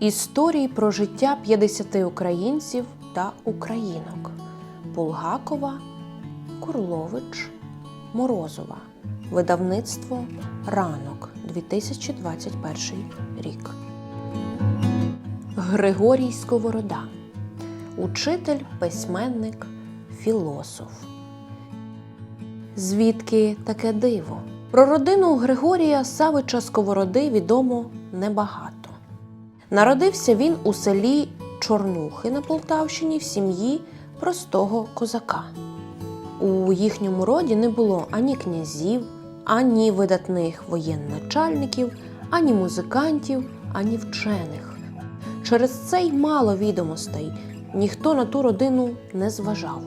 Історії про життя 50 українців та українок Булгакова, Курлович, Морозова. Видавництво Ранок 2021 рік. Григорій Сковорода. Учитель, письменник, філософ. Звідки таке диво? Про родину Григорія Савича Сковороди відомо небагато. Народився він у селі Чорнухи на Полтавщині в сім'ї простого козака. У їхньому роді не було ані князів, ані видатних воєнначальників, ані музикантів, ані вчених. Через це й мало відомостей, ніхто на ту родину не зважав.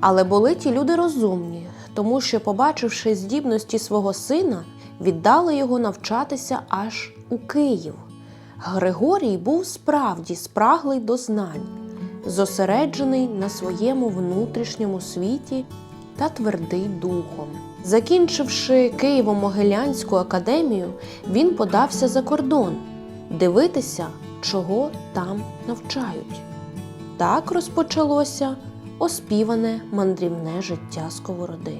Але були ті люди розумні, тому що, побачивши здібності свого сина, віддали його навчатися аж у Київ. Григорій був справді спраглий до знань, зосереджений на своєму внутрішньому світі та твердий духом. Закінчивши Києво-Могилянську академію, він подався за кордон дивитися, чого там навчають. Так розпочалося оспіване мандрівне життя Сковороди.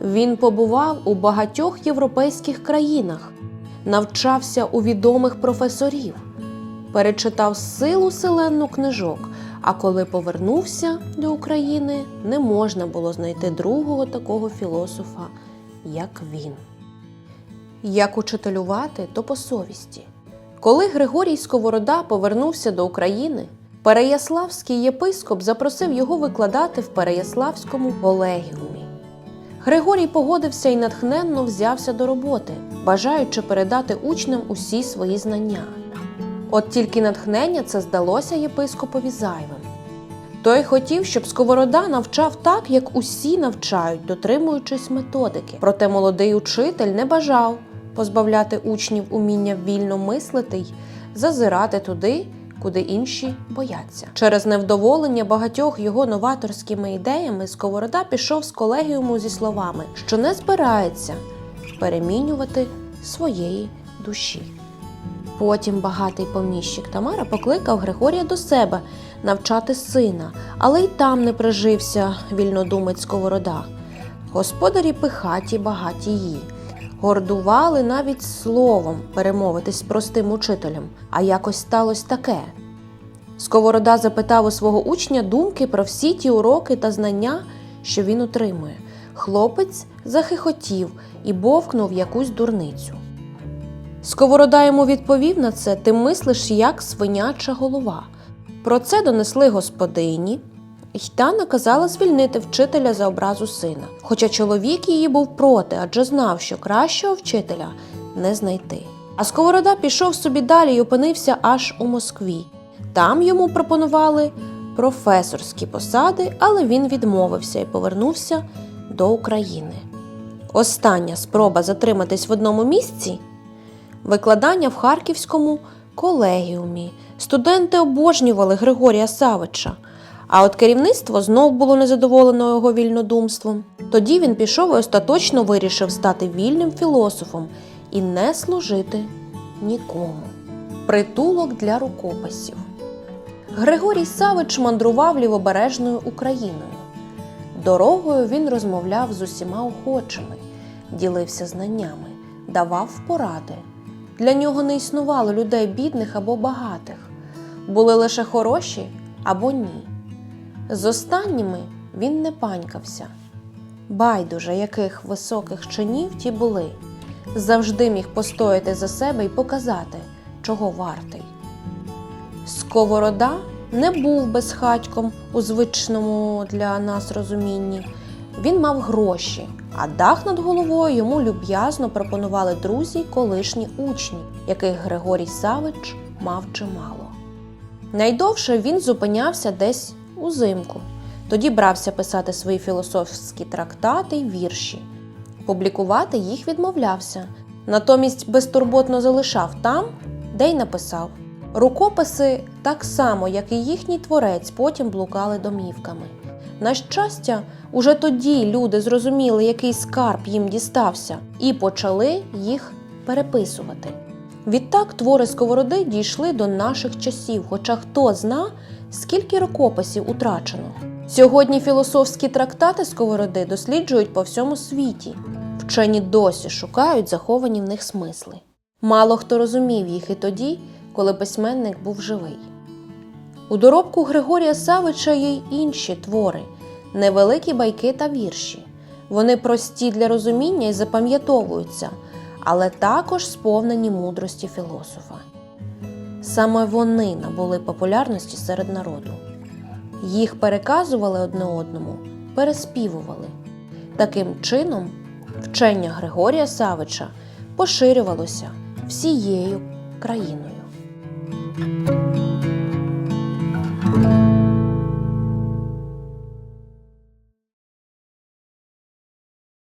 Він побував у багатьох європейських країнах, навчався у відомих професорів, перечитав силу селенну книжок. А коли повернувся до України, не можна було знайти другого такого філософа, як він. Як учителювати, то по совісті. Коли Григорій Сковорода повернувся до України, Переяславський єпископ запросив його викладати в Переяславському колегіумі. Григорій погодився і натхненно взявся до роботи, бажаючи передати учням усі свої знання. От тільки натхнення це здалося єпископові зайвим. Той хотів, щоб Сковорода навчав так, як усі навчають, дотримуючись методики. Проте молодий учитель не бажав позбавляти учнів уміння вільно мислити й зазирати туди, куди інші бояться. Через невдоволення багатьох його новаторськими ідеями Сковорода пішов з колегіуму зі словами, що не збирається перемінювати своєї душі. Потім багатий поміщик Тамара покликав Григорія до себе навчати сина, але й там не прижився вільнодумець Сковорода. Господарі пихаті багатії. Гордували навіть словом перемовитись з простим учителем, а якось сталося таке. Сковорода запитав у свого учня думки про всі ті уроки та знання, що він отримує. Хлопець захихотів і бовкнув якусь дурницю. Сковорода йому відповів на це: ти мислиш як свиняча голова. Про це донесли господині, і та наказала звільнити вчителя за образу сина. Хоча чоловік її був проти, адже знав, що кращого вчителя не знайти. А Сковорода пішов собі далі і опинився аж у Москві. Там йому пропонували професорські посади, але він відмовився і повернувся до України. Остання спроба затриматись в одному місці викладання в Харківському колегіумі. Студенти обожнювали Григорія Савича. А от керівництво знов було незадоволено його вільнодумством. Тоді він пішов і остаточно вирішив стати вільним філософом і не служити нікому. Притулок для рукописів. Григорій Савич мандрував лівобережною Україною. Дорогою він розмовляв з усіма охочими, ділився знаннями, давав поради. Для нього не існувало людей бідних або багатих, були лише хороші або ні. З останніми він не панькався. Байдуже, яких високих чинів ті були, завжди міг постояти за себе і показати, чого вартий. Сковорода не був безхатьком у звичному для нас розумінні. Він мав гроші, а дах над головою йому люб'язно пропонували друзі й колишні учні, яких Григорій Савич мав чимало. Найдовше він зупинявся десь узимку. Тоді брався писати свої філософські трактати й вірші. Публікувати їх відмовлявся, натомість безтурботно залишав там, де й написав. Рукописи, так само, як і їхній творець, потім блукали домівками. На щастя, уже тоді люди зрозуміли, який скарб їм дістався, і почали їх переписувати. Відтак твори сковороди дійшли до наших часів, хоча хто зна, скільки рукописів утрачено. Сьогодні філософські трактати сковороди досліджують по всьому світі. Вчені досі шукають заховані в них смисли. Мало хто розумів їх і тоді, коли письменник був живий. У доробку Григорія Савича є й інші твори, невеликі байки та вірші. Вони прості для розуміння і запам'ятовуються, але також сповнені мудрості філософа. Саме вони набули популярності серед народу. Їх переказували одне одному, переспівували. Таким чином, вчення Григорія Савича поширювалося всією країною.